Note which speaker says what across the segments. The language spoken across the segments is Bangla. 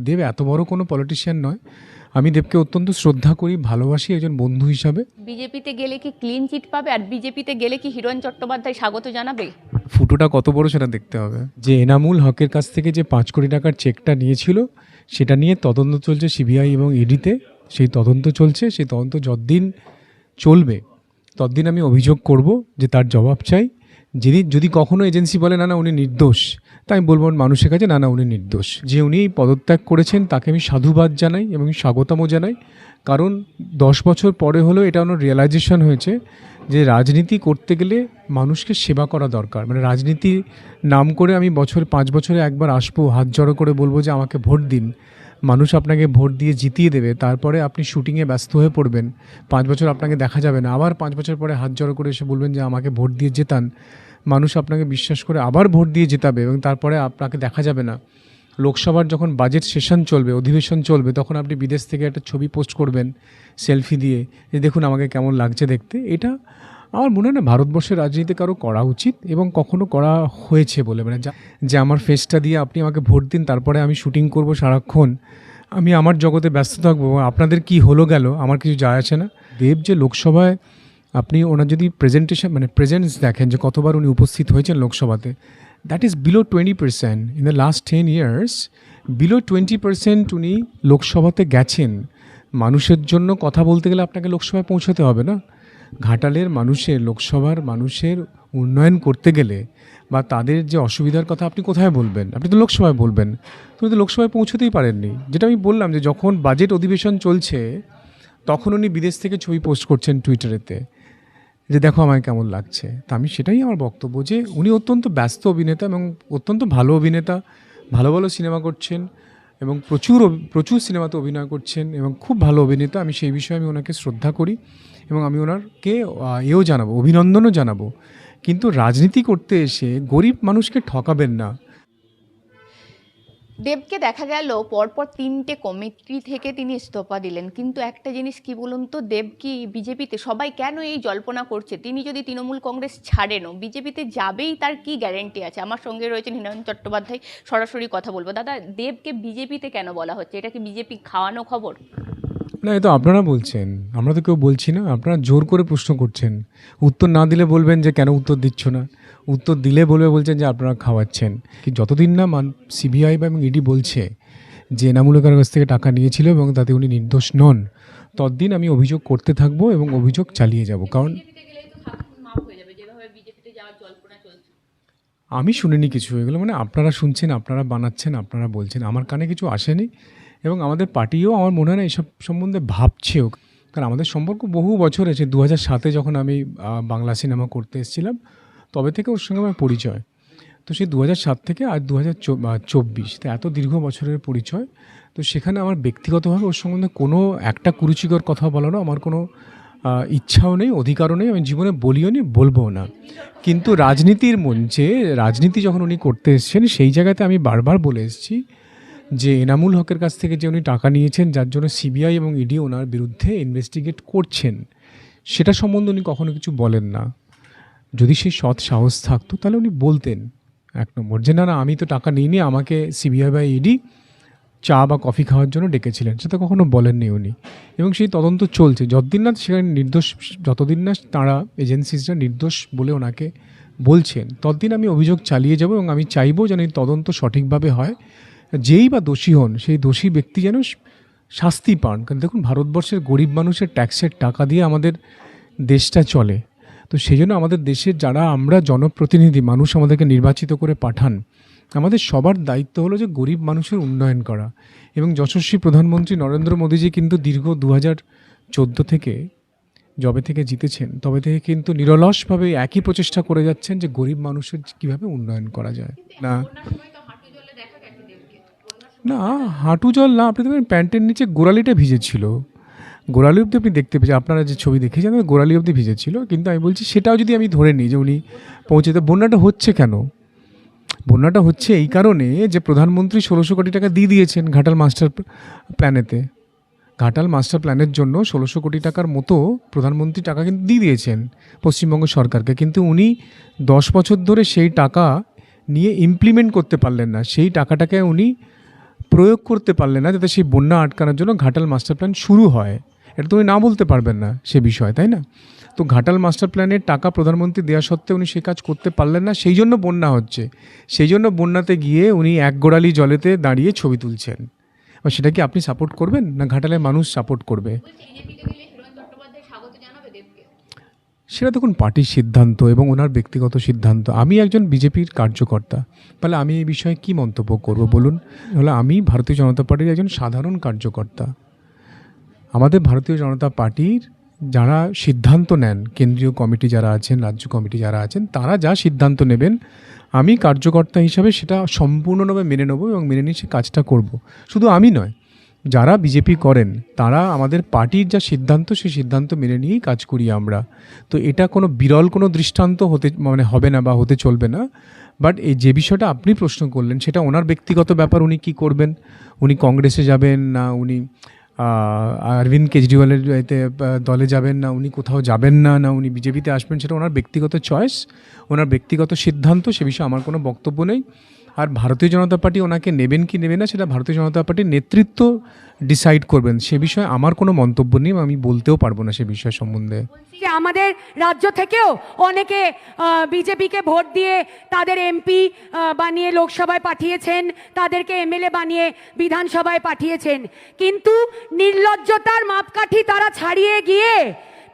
Speaker 1: দেব এত বড় কোনো পলিটিশিয়ান নয়। আমি দেবকে অত্যন্ত শ্রদ্ধা করি ভালোবাসি একজন বন্ধু হিসাবে।
Speaker 2: বিজেপিতে গেলে কি ক্লিন চিট পাবে? আর বিজেপিতে গেলে কি হিরণ চট্টোপাধ্যায় স্বাগত জানাবে?
Speaker 1: ফুটোটা কত বড় সেটা দেখতে হবে। যে এনামুল হকের কাছ থেকে যে পাঁচ কোটি টাকার চেকটা নিয়েছিল সেটা নিয়ে তদন্ত চলছে সিবিআই এবং ইডিতে সেই তদন্ত চলছে সেই তদন্ত যতদিন চলবে ততদিন আমি অভিযোগ করব যে তার জবাব চাই। যদি যদি কখনো এজেন্সি বলে না না উনি নির্দোষ। তাই আমি বলব মানুষের কাছে না না উনি নির্দোষ। যে উনি পদত্যাগ করেছেন তাকে আমি সাধুবাদ জানাই এবং স্বাগতমও জানাই। কারণ দশ বছর পরে হলেও এটা ওনার রিয়েলাইজেশন হয়েছে যে রাজনীতি করতে গেলে মানুষকে সেবা করা দরকার। মানে রাজনীতি নাম করে আমি বছর পাঁচ বছরে একবার আসব, হাত জড়ো করে বলব যে আমাকে ভোট দিন। মানুষ আপনাকে ভোট দিয়ে জিতিয়ে দেবে, তারপরে আপনি শুটিংয়ে ব্যস্ত হয়ে পড়বেন। পাঁচ বছর আপনাকে দেখা যাবে না। আবার পাঁচ বছর পরে হাত জড়ো করে এসে বলবেন যে আমাকে ভোট দিয়ে জেতান। মানুষ আপনাকে বিশ্বাস করে আবার ভোট দিয়ে জেতাবে এবং তারপরে আপনাকে দেখা যাবে না। লোকসভার যখন বাজেট সেশন চলবে, অধিবেশন চলবে, তখন আপনি বিদেশ থেকে একটা ছবি পোস্ট করবেন সেলফি দিয়ে, যে দেখুন আমাকে কেমন লাগছে দেখতে। এটা আমার মনে হয় না ভারতবর্ষের রাজনীতি কারও করা উচিত এবং কখনো করা হয়েছে বলে। মানে যা- আমার ফেসটা দিয়ে আপনি আমাকে ভোট দিন, তারপরে আমি শুটিং করব সারাক্ষণ, আমি আমার জগতে ব্যস্ত থাকব, আপনাদের কি হলো গেল? আমার কিছু যায় আছে না। দেব যে লোকসভায় আপনি ওনার যদি প্রেজেন্টেশন মানে প্রেজেন্স দেখেন যে কতবার উনি উপস্থিত হয়েছেন লোকসভাতে that is below twenty percent in the last ten years below twenty percent উনি লোকসভাতে গেছেন। মানুষের জন্য কথা বলতে গেলে আপনাকে লোকসভায় পৌঁছাতে হবে না। ঘাটালের মানুষের লোকসভার মানুষের উন্নয়ন করতে গেলে বা তাদের যে অসুবিধার কথা আপনি কোথায় বলবেন? আপনি তো লোকসভায় বলবেন। তুমি তো লোকসভায় পৌঁছতেই পারেননি। যেটা আমি বললাম যে যখন বাজেট অধিবেশন চলছে, তখন উনি বিদেশ থেকে ছবি পোস্ট করছেন টুইটারেতে যে দেখো আমায় কেমন লাগছে। তা আমি সেটাই আমার বক্তব্য যে উনি অত্যন্ত ব্যস্ত অভিনেতা এবং অত্যন্ত ভালো অভিনেতা, ভালো ভালো সিনেমা করছেন এবং প্রচুর প্রচুর সিনেমাতে অভিনয় করছেন এবং খুব ভালো অভিনেতা। আমি সেই বিষয়ে আমি ওনাকে শ্রদ্ধা করি এবং আমি ওনারকে এও জানাব, অভিনন্দনও জানাব। কিন্তু রাজনীতি করতে এসে গরিব মানুষকে ঠকাবেন না।
Speaker 2: দেবকে দেখা গেল, পরপর তিনটে কমিটি থেকে তিনি ইস্তফা দিলেন। কিন্তু একটা জিনিস কি বলুন তো, দেব কি বিজেপিতে, সবাই কেন এই জল্পনা করছে? তিনি যদি তৃণমূল কংগ্রেস ছাড়েনও বিজেপিতে যাবেই, তার কি গ্যারেন্টি আছে? আমার সঙ্গে রয়েছেন হিনায়ন চট্টোপাধ্যায়, সরাসরি কথা বলব। দাদা, দেবকে বিজেপিতে কেন বলা হচ্ছে? এটা কি বিজেপি খাওয়ানো খবর?
Speaker 1: না, এ তো আপনারা বলছেন। আমরা তো কেউ বলছি না। আপনারা জোর করে প্রশ্ন করছেন। উত্তর না দিলে বলবেন যে, কেন উত্তর দিচ্ছ না? উত্তর দিলে বলবে বলছেন যে, আপনারা খাওয়াচ্ছেন। কি যতদিন না মান সিবিআই বা এবং ইডি বলছে যে এনামূলকের কাছ থেকে টাকা নিয়েছিল এবং তাতে উনি নির্দোষ নন, ততদিন আমি অভিযোগ করতে থাকব এবং অভিযোগ চালিয়ে যাব। কারণ আমি শুনিনি কিছু। এগুলো মানে আপনারা শুনছেন, আপনারা বানাচ্ছেন, আপনারা বলছেন। আমার কানে কিছু আসেনি। এবং আমাদের পার্টিও আমার মনে হয় না এসব সম্বন্ধে ভাবছেও। কারণ আমাদের সম্পর্ক বহু বছর আছে দু হাজার সাতে যখন আমি বাংলা সিনেমা করতে এসেছিলাম, তবে থেকে ওর সঙ্গে আমার পরিচয়। তো সেই দু সাত থেকে আজ দু হাজার চব্বিশ, তো এত দীর্ঘ বছরের পরিচয়। তো সেখানে আমার ব্যক্তিগতভাবে ওর সম্বন্ধে কোনো একটা কুরুচিকর কথা বলারও আমার কোনো ইচ্ছাও নেই, অধিকারও নেই, আমি জীবনে বলিও নি বলব না। কিন্তু রাজনীতির মঞ্চে, রাজনীতি যখন উনি করতে এসেছেন, সেই জায়গাতে আমি বারবার বলে এসেছি যে এনামুল হকের কাছ থেকে যে উনি টাকা নিয়েছেন, যার জন্য সিবিআই এবং ইডি ওনার বিরুদ্ধে ইনভেস্টিগেট করছেন, সেটা সম্বন্ধে উনি কখনো কিছু বলেন না। যদি সেই সৎ সাহস থাকতো, তাহলে উনি বলতেন। এক নম্বর, যে না না, আমি তো টাকা নিইনি, আমাকে সিবিআই বা ইডি চা বা কফি খাওয়ার জন্য ডেকেছিলেন, সেটা কখনো বলেননি উনি। এবং সেই তদন্ত চলছে, যতদিন না সেখানে নির্দোষ, যতদিন না তাঁরা এজেন্সিসরা নির্দোষ বলে ওনাকে বলছেন, ততদিন আমি অভিযোগ চালিয়ে যাব এবং আমি চাইব যেন এই তদন্ত সঠিকভাবে হয়। যেই বা দোষী হন সেই দোষী ব্যক্তি যেন শাস্তি পান। কারণ দেখুন ভারতবর্ষের গরিব মানুষের ট্যাক্সের টাকা দিয়ে আমাদের দেশটা চলে। তো সেই জন্য আমাদের দেশের যারা আমরা জনপ্রতিনিধি মানুষ আমাদেরকে নির্বাচিত করে পাঠান আমাদের সবার দায়িত্ব হলো যে গরিব মানুষের উন্নয়ন করা। এবং যশস্বী প্রধানমন্ত্রী নরেন্দ্র মোদীজি কিন্তু দীর্ঘ দু হাজার চোদ্দ থেকে যবে থেকে জিতেছেন তবে থেকে কিন্তু নিরলসভাবে একই প্রচেষ্টা করে যাচ্ছেন যে গরিব মানুষের কীভাবে উন্নয়ন করা যায়। না। না, হাঁটু জল না, আপনি দেখবেন প্যান্টের নিচে গোড়ালিটা ভিজেছিল। গোড়ালি অবধি আপনি দেখতে পেয়েছেন, আপনারা যে ছবি দেখেছেন গোড়ালি অবধি ভিজেছিল। কিন্তু আমি বলছি, সেটাও যদি আমি ধরে নিই যে উনি পৌঁছেতে বন্যাটা হচ্ছে কেন? বন্যাটা হচ্ছে এই কারণে যে প্রধানমন্ত্রী ষোলোশো কোটি টাকা দিয়ে দিয়েছেন ঘাটাল মাস্টার প্ল্যানেতে। ঘাটাল মাস্টার প্ল্যানের জন্য ষোলোশো কোটি টাকার মতো প্রধানমন্ত্রী টাকা কিন্তু দিয়ে দিয়েছেন পশ্চিমবঙ্গ সরকারকে। কিন্তু উনি দশ বছর ধরে সেই টাকা নিয়ে ইমপ্লিমেন্ট করতে পারলেন না। সেই টাকাটাকে উনি প্রয়োগ করতে পারলে না, যাতে সেই বন্যা আটকানোর জন্য ঘাটাল মাস্টার প্ল্যান শুরু হয়। এটা তুমি না বলতে পারবেন না সে বিষয়, তাই না? তো ঘাটাল মাস্টার প্ল্যানের টাকা প্রধানমন্ত্রী দেওয়া সত্ত্বেও উনি সে কাজ করতে পারলেন না, সেই জন্য বন্যা হচ্ছে। সেই জন্য বন্যাতে গিয়ে উনি এক গোড়ালি জলেতে দাঁড়িয়ে ছবি তুলছেন। সেটা কি আপনি সাপোর্ট করবেন, না ঘাটালের মানুষ সাপোর্ট করবে? সেটা দেখুন পার্টির সিদ্ধান্ত এবং ওনার ব্যক্তিগত সিদ্ধান্ত। আমি একজন বিজেপির কার্যকর্তা। তাহলে আমি এই বিষয়ে কি মন্তব্য করব বলুন? তাহলে আমি ভারতীয় জনতা পার্টির একজন সাধারণ কার্যকর্তা। আমাদের ভারতীয় জনতা পার্টির যারা সিদ্ধান্ত নেন, কেন্দ্রীয় কমিটি যারা আছেন, রাজ্য কমিটি যারা আছেন, তারা যা সিদ্ধান্ত নেবেন, আমি কার্যকর্তা হিসাবে সেটা সম্পূর্ণভাবে মেনে নেব এবং মেনে নিয়ে সে কাজটা করব। শুধু আমি নয় যারা বিজেপি করেন, তারা আমাদের পার্টির যা সিদ্ধান্ত, সেই সিদ্ধান্ত মেনে নিয়েই কাজ করি আমরা। তো এটা কোনো বিরল কোনো দৃষ্টান্ত হতে মানে হবে না বা হতে চলবে না। বাট এই যে বিষয়টা আপনি প্রশ্ন করলেন, সেটা ওনার ব্যক্তিগত ব্যাপার, উনি কি করবেন? উনি কংগ্রেসে যাবেন না, উনি অরবিন্দ কেজরিওয়ালের এতে দলে যাবেন না, উনি কোথাও যাবেন না না উনি বিজেপিতে আসবেন, সেটা ওনার ব্যক্তিগত চয়েস ওনার ব্যক্তিগত সিদ্ধান্ত, সে বিষয়ে আমার কোনো বক্তব্য নেই। আর ভারতীয় জনতা পার্টি ওনাকে নেবেন কি নেবে না সেটা ভারতীয় জনতা পার্টির নেতৃত্ব ডিসাইড করবেন। সে বিষয়ে আমার কোনো মন্তব্য নেই, আমি বলতেও পারব না সে বিষয় সম্বন্ধে।
Speaker 3: যে আমাদের রাজ্য থেকেও অনেকে বিজেপিকে ভোট দিয়ে তাদের এমপি বানিয়ে লোকসভায় পাঠিয়েছেন, তাদেরকে এমএলএ বানিয়ে বিধানসভায় পাঠিয়েছেন। কিন্তু নির্লজ্জতার মাপকাঠি তারা ছাড়িয়ে গিয়ে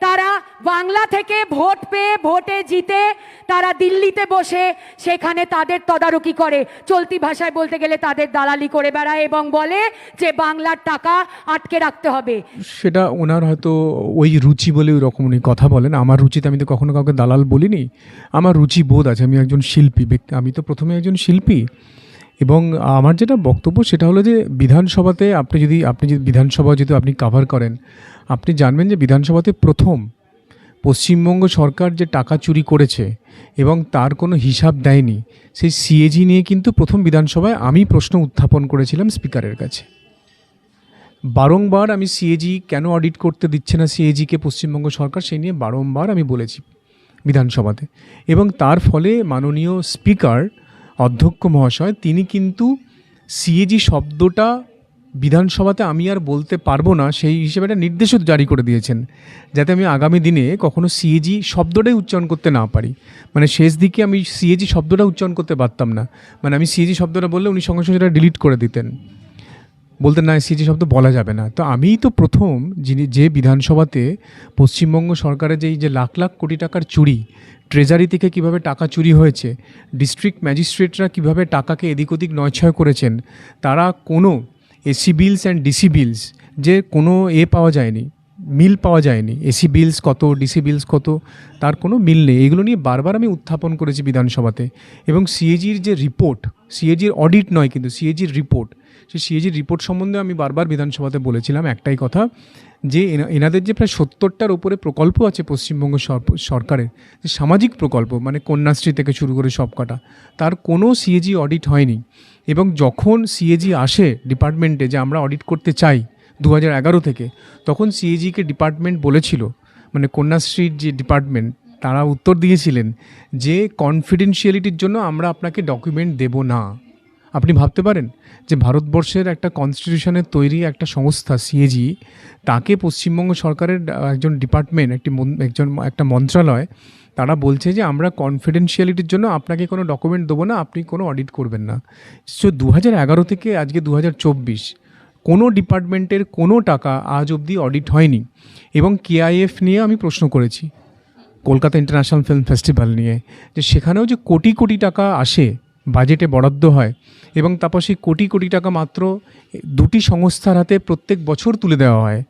Speaker 3: তারা বাংলা থেকে ভোট পেয়ে ভোটে জিতে তারা দিল্লিতে বসে সেখানে তাদের তদারকি করে। চলতি ভাষায় বলতে গেলে তাদের দালালি করে বেড়ায় এবং বলে যে বাংলার টাকা আটকে রাখতে হবে।
Speaker 1: সেটা ওনার হয়তো ওই রুচি বলে ওই রকম উনি কথা বলেন। আমার রুচিতে আমি তো কখনো কাউকে দালাল বলিনি। আমার রুচি বোধ আছে। আমি একজন শিল্পী, ব্যক্তি আমি তো প্রথমে একজন শিল্পী। এবং আমার যেটা বক্তব্য সেটা হলো যে বিধানসভাতে আপনি যদি আপনি যদি বিধানসভা যদি আপনি কাভার করেন, আপনি জানবেন যে বিধানসভাতে প্রথম পশ্চিমবঙ্গ সরকার যে টাকা চুরি করেছে এবং তার কোনো হিসাব দেয়নি, সেই সিএজি নিয়ে কিন্তু প্রথম বিধানসভায় আমি প্রশ্ন উত্থাপন করেছিলাম স্পিকারের কাছে। বারংবার আমি সিএজি কেন অডিট করতে দিচ্ছে না সিএজিকে পশ্চিমবঙ্গ সরকার, সেই নিয়ে বারংবার আমি বলেছি বিধানসভাতে। এবং তার ফলে মাননীয় স্পিকার অধ্যক্ষ মহাশয়, তিনি কিন্তু সিএজি শব্দটা বিধানসভাতে আমি আর বলতে পারব না, সেই হিসেবে একটা নির্দেশও জারি করে দিয়েছেন, যাতে আমি আগামী দিনে কখনো সিএজি শব্দটাই উচ্চারণ করতে না পারি। মানে শেষ দিকে আমি সিএজি শব্দটা উচ্চারণ করতে পারতাম না। মানে আমি সিএজি শব্দটা বললে উনি সঙ্গে সঙ্গে সেটা ডিলিট করে দিতেন। বলতেন না সিজি শব্দ বলা যাবে না। তো আমিই তো প্রথম যিনি যে বিধানসভাতে পশ্চিমবঙ্গ সরকারের যেই যে লাখ লাখ কোটি টাকার চুরি ট্রেজারি থেকে কীভাবে টাকা চুরি হয়েছে ডিস্ট্রিক্ট ম্যাজিস্ট্রেটরা কীভাবে টাকাকে এদিক ওদিক নয়ছয় করেছেন, তারা কোনো AC bills and DC bills যে কোনো এ পাওয়া যায়নি মিল পাওয়া যায়নি এসি বিলস কত ডিসি বিলস কত, তার কোনো মিল নেই। এগুলো নিয়ে বারবার আমি উত্থাপন করেছি বিধানসভাতে। এবং সিএজির যে রিপোর্ট সিএজির অডিট নয় কিন্তু সিএজির রিপোর্ট সেই সিএজির রিপোর্ট সম্বন্ধে আমি বারবার বিধানসভাতে বলেছিলাম একটাই কথা, যে এনা- এনাদের যে প্রায় সত্তরটার উপরে প্রকল্প আছে পশ্চিমবঙ্গ সরকারের, যে সামাজিক প্রকল্প মানে কন্যাশ্রী থেকে শুরু করে সব কটা তার কোনো সিএজি অডিট হয়নি। এবং যখন সিএজি আসে ডিপার্টমেন্টে যে আমরা অডিট করতে চাই দু হাজার এগারো থেকে, তখন সিএজিকে ডিপার্টমেন্ট বলেছিল মানে কন্যাশ্রীর যে ডিপার্টমেন্ট, তারা উত্তর দিয়েছিলেন যে কনফিডেন্সিয়ালিটির জন্য আমরা আপনাকে ডকুমেন্ট দেব না। আপনি ভাবতে পারেন যে ভারতবর্ষের একটা কনস্টিটিউশনের তৈরি একটা সংস্থা সিএজি তাকে পশ্চিমবঙ্গ সরকারের একজন ডিপার্টমেন্ট একটি একজন, একটা মন্ত্রণালয় তারা বলছে যে আমরা কনফিডেন্সিয়ালিটির জন্য আপনাকে কোনো ডকুমেন্ট দেবো না, আপনি কোনো অডিট করবেন না। সো দু এগারো থেকে আজকে দু হাজার চব্বিশ, কোনো ডিপার্টমেন্টের কোনো টাকা আজ অবধি অডিট হয়নি এবং কেআইএফ নিয়ে আমি প্রশ্ন করেছি, কলকাতা ইন্টারন্যাশনাল ফিল্ম ফেস্টিভ্যাল নিয়ে, যে সেখানেও যে কোটি কোটি টাকা আসে বাজেটে বরাদ্দ হয় এবং তারপর সেই কোটি কোটি টাকা মাত্র দুটি সংস্থার হাতে প্রত্যেক বছর তুলে দেওয়া হয়।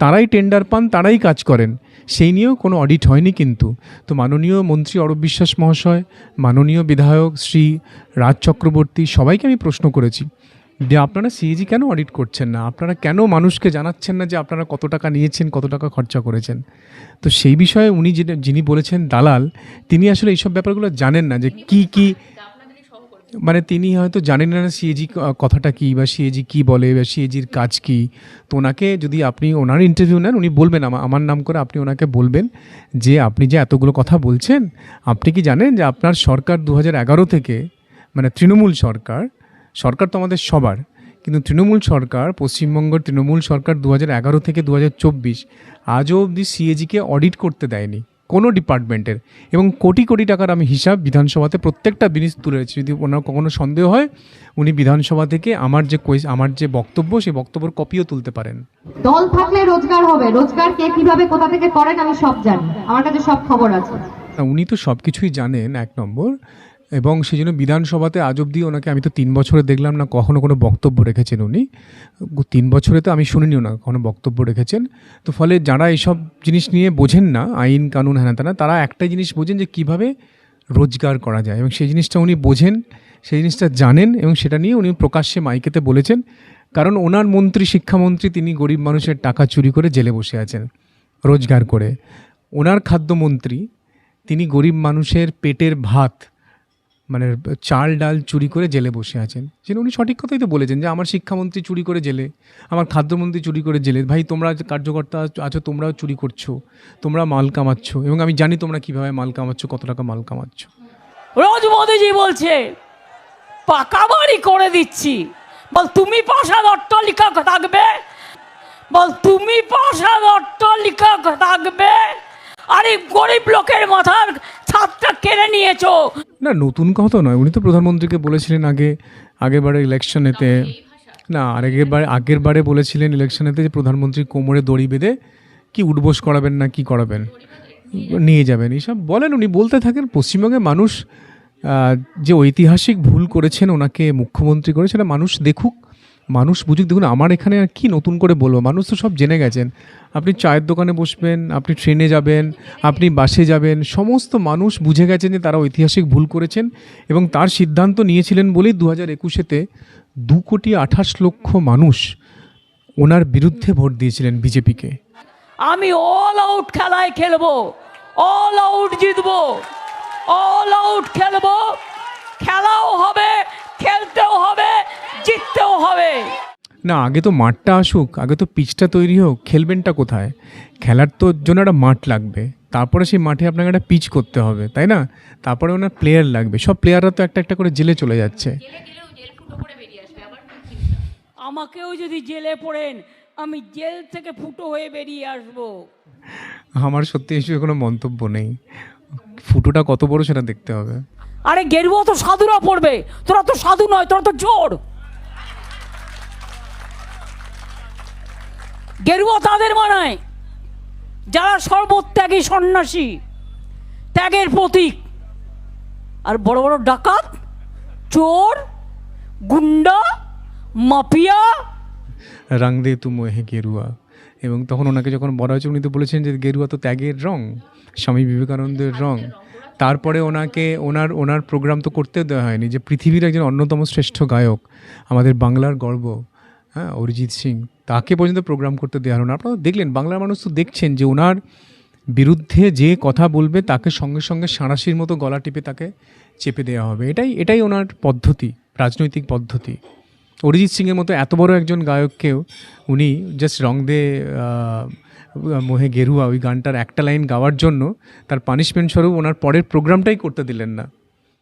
Speaker 1: তারাই টেন্ডার পান, তারাই কাজ করেন। সেই নিয়েও কোনো অডিট হয়নি কিন্তু। তো মাননীয় মন্ত্রী অরূপ বিশ্বাস মহাশয়, মাননীয় বিধায়ক শ্রী রাজ চক্রবর্তী, সবাইকে আমি প্রশ্ন করেছি যে আপনারা সিএজি কেন অডিট করছেন না? আপনারা কেন মানুষকে জানাচ্ছেন না যে আপনারা কত টাকা নিয়েছেন, কত টাকা খরচা করেছেন? তো সেই বিষয়ে উনি যিনি বলেছেন দালাল, তিনি আসলে এইসব ব্যাপারগুলো জানেন না যে কি কি মানে তিনি হয়তো জানেন না সিএজি কথাটা কি বা সিএজি কি বলে বা সিএজির কাজ কি। তো ওনাকে যদি আপনি ওনার ইন্টারভিউ নেন, উনি বলবেন আমা- আমার নাম করে আপনি ওনাকে বলবেন যে, আপনি যে এতগুলো কথা বলছেন, আপনি কি জানেন যে আপনার সরকার দু থেকে মানে তৃণমূল সরকার সরকার তো আমাদের সবার, কিন্তু তৃণমূল সরকার, পশ্চিমবঙ্গের তৃণমূল সরকার দু হাজার এগারো থেকে দু হাজার চব্বিশ, আজও অবধি সিএজিকে অডিট করতে দেয়নি। কোনো ডিপার্টমেন্টের। এবং কোটি কোটি টাকার আমি হিসাব বিধানসভাতে প্রত্যেকটা জিনিস তুলে রেখেছি যদি ওনার কখনো সন্দেহ হয় উনি বিধানসভা থেকে আমার যে কোয়েস আমার যে বক্তব্য সেই বক্তব্যের কপিও তুলতে পারেন।
Speaker 4: দল থাকলে রোজগার হবে। রোজগার কে কীভাবে কোথা থেকে করেন আমি সব জানি। আমার কাছে সব খবর আছে।
Speaker 1: উনি তো সব কিছুই জানেন এক নম্বর। এবং সেই জন্য বিধানসভাতে আজ অব্দি ওনাকে আমি তো তিন বছরে দেখলাম না, কখনো কোনো বক্তব্য রেখেছেন উনি। তিন বছরে তো আমি শুনিনি ওনার কখনো বক্তব্য রেখেছেন। তো ফলে যারা এইসব জিনিস নিয়ে বোঝেন না, আইন, কানুন, হ্যানা তারা তারা একটাই জিনিস বোঝেন যে কীভাবে রোজগার করা যায় এবং সেই জিনিসটা উনি বোঝেন, সেই জিনিসটা জানেন এবং সেটা নিয়ে উনি প্রকাশ্যে মাইকেতে বলেছেন। কারণ ওনার মন্ত্রী, শিক্ষামন্ত্রী তিনি গরিব মানুষের টাকা চুরি করে জেলে বসে আছেন, রোজগার করে। ওনার খাদ্যমন্ত্রী তিনি গরিব মানুষের পেটের ভাত মানে চাল ডাল চুরি করে জেলে বসে আছেন। সেটা উনি সঠিক কথাই তো বলেছেন যে, আমার শিক্ষামন্ত্রী চুরি করে জেলে, আমার খাদ্যমন্ত্রী চুরি করে জেলে। ভাই, তোমরা কার্যকর্তা আছো, তোমরাও চুরি করছ, তোমরা মাল কামাচ্ছ এবং আমি জানি তোমরা কীভাবে মাল কামাচ্ছ, কত টাকা মাল কামাচ্ছ।
Speaker 5: রোজ মোদিজি বলছে পাকা বাড়ি করে দিচ্ছি। বল, তুমি পাশার অট্টালিকা থাকবে? বল, তুমি পাশার অট্টালিকা থাকবে? আরে গরিব লোকের মাথার ছাদটা কেড়ে নিয়েছো।
Speaker 1: না নতুন কথা নয়। উনি তো প্রধানমন্ত্রীকে বলেছিলেন আগে আগেরবারে ইলেকশনেতে না আর আগেরবার আগের বারে বলেছিলেন ইলেকশনেতে যে প্রধানমন্ত্রী কোমরে দড়ি বেঁধে কি উঠবোস করাবেন না কি করাবেন? নিয়ে যাবেন এইসব বলেন উনি। বলতে থাকেন পশ্চিমবঙ্গের মানুষ যে ঐতিহাসিক ভুল করেছেন ওনাকে মুখ্যমন্ত্রী করে সেটা মানুষ দেখুক মানুষ বুঝুক, দেখুন, আমার এখানে আর কি নতুন করে বলব? মানুষ তো সব জেনে গেছেন। আপনি চায়ের দোকানে বসবেন, আপনি ট্রেনে যাবেন, আপনি বাসে যাবেন, সমস্ত মানুষ বুঝে গেছেন যে তারা ঐতিহাসিক ভুল করেছেন এবং তার সিদ্ধান্ত নিয়েছিলেন বলেই দু হাজার একুশেতে দু কোটি আঠাশ লক্ষ মানুষ ওনার বিরুদ্ধে ভোট দিয়েছিলেন বিজেপিকে।
Speaker 5: আমি অল আউট খেলায় খেলব অল আউট জিতবো অল আউট খেলব, খেলাও হবে খেলতেও হবে জিততেও হবে।
Speaker 1: না আগে তো মাঠটা আসুক আগে তো পিচটা তৈরি হোক খেলবেনটা কোথায়? খেলার তো জন্য একটা মাঠ লাগবে তারপরে সেই মাঠে আপনাকে একটা পিচ করতে হবে তাই না? তারপরে ওনার প্লেয়ার লাগবে সব প্লেয়াররা তো একটা একটা করে জেলে চলে যাচ্ছে।
Speaker 5: আমাকেও যদি জেলে পড়েন আমি জেল থেকে ফুটো হয়ে বেরিয়ে আসব।
Speaker 1: আমার সত্যি বিষয়ে কোনো মন্তব্য নেই। ফুটোটা কত বড় সেটা দেখতে হবে।
Speaker 5: আরে গেরুয়া তো সাধুরা পড়বে। তোরা তো সাধু নয়, তোরা তো জোর গেরুয়া তাদের মানায়। যারা সর্বত্যাগী সন্ন্যাসী, ত্যাগের প্রতীক। আর বড় বড় ডাকাত, চোর, গুন্ডা, মাফিয়া।
Speaker 1: রং দে তু মোহে গেরুয়া। এবং তখন ওনাকে যখন বলা হয়েছে উনি তো বলেছেন যে গেরুয়া তো ত্যাগের রং, স্বামী বিবেকানন্দের রং। তারপরে ওনাকে, ওনার ওনার প্রোগ্রাম তো করতে দেওয়া হয়নি যে পৃথিবীর একজন অন্যতম শ্রেষ্ঠ গায়ক, আমাদের বাংলার গর্ব হ্যাঁ অরিজিৎ সিং, তাকে পর্যন্ত প্রোগ্রাম করতে দেওয়া হলো না। আপনারা দেখলেন, বাংলার মানুষ তো দেখছেন যে ওনার বিরুদ্ধে যে কথা বলবে তাকে সঙ্গে সঙ্গে সাঁড়াশির মতো গলা টিপে তাকে চেপে দেওয়া হবে। এটাই এটাই ওনার পদ্ধতি, রাজনৈতিক পদ্ধতি। অরিজিৎ সিংয়ের মতো এত বড় একজন গায়ককেও উনি জাস্ট রং দে মোহে গেরুয়া ওই গানটার একটা লাইন গাওয়ার জন্য তার পানিশমেন্ট স্বরূপ ওনার পরের প্রোগ্রামটাই করতে দিলেন না।